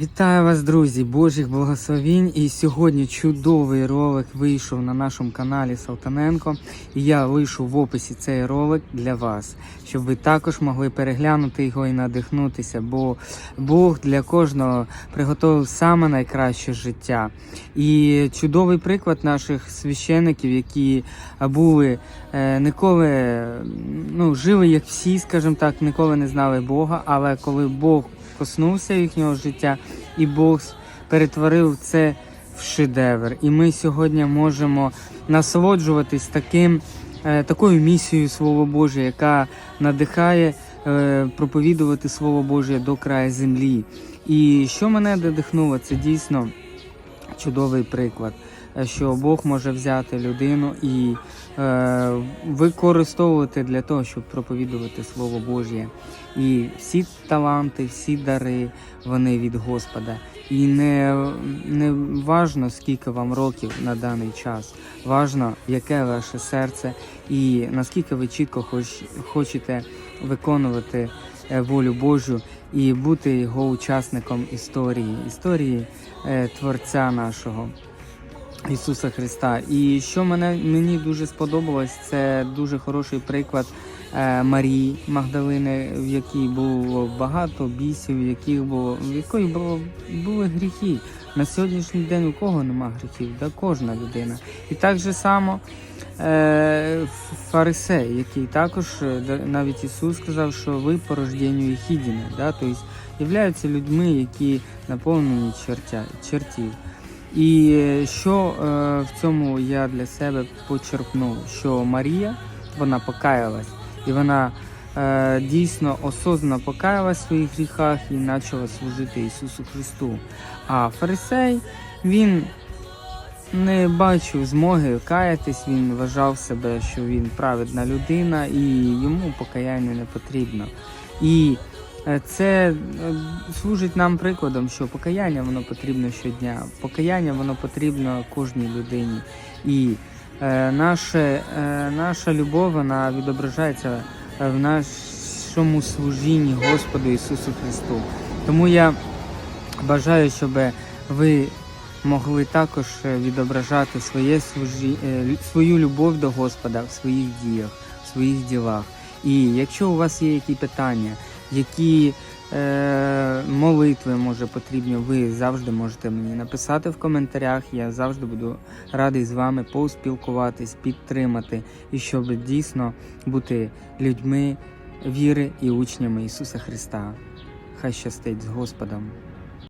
Вітаю вас, друзі! Божих благословінь! І сьогодні чудовий ролик вийшов на нашому каналі Салтаненко. І я лишу в описі цей ролик для вас, щоб ви також могли переглянути його і надихнутися, бо Бог для кожного приготовив саме найкраще життя. І чудовий приклад наших священиків, які були е, ніколи ну, жили як всі, скажімо так, ніколи не знали Бога, але коли Бог коснувся їхнього життя, і Бог перетворив це в шедевр. І ми сьогодні можемо насолоджуватись таким, е, такою місією Слова Боже, яка надихає е, проповідувати Слово Боже до краю землі. І що мене надихнуло, це дійсно чудовий приклад, що Бог може взяти людину і е, використовувати для того, щоб проповідувати Слово Божє. І всі таланти, всі дари, вони від Господа. І не, не важно, скільки вам років на даний час, важно, яке ваше серце, і наскільки ви чітко хоч, хочете виконувати е, волю Божу і бути його учасником історії, історії е, Творця нашого. Ісуса Христа. І що мене мені дуже сподобалось, це дуже хороший приклад е, Марії Магдалини, в якій було багато бісів, в яких було в якої було були гріхи. На сьогоднішній день у кого нема гріхів, да кожна людина. І так же само е, фарисей, який також е, навіть Ісус сказав, що ви по рожденню да, тобто являються людьми, які наповнені чертя, чертів. І що е, в цьому я для себе почерпнув, що Марія вона покаялась, і вона е, дійсно осознанно покаялась в своїх гріхах і почала служити Ісусу Христу. А фарисей він не бачив змоги каятись, він вважав себе, що він праведна людина, і йому покаяння не потрібно. І Це е, служить нам прикладом, що покаяння воно потрібно щодня. Покаяння воно потрібно кожній людині. І е, наше, е, наша любов вона відображається в нашому служінні Господу Ісусу Христу. Тому я бажаю, щоб ви могли також е, відображати своє служі... е, свою любов до Господа в своїх діях, в своїх ділах. І якщо у вас є які питання, які е, молитви може потрібні, ви завжди можете мені написати в коментарях. Я завжди буду радий з вами поспілкуватись, підтримати і щоб дійсно бути людьми віри і учнями Ісуса Христа. Хай щастить з Господом.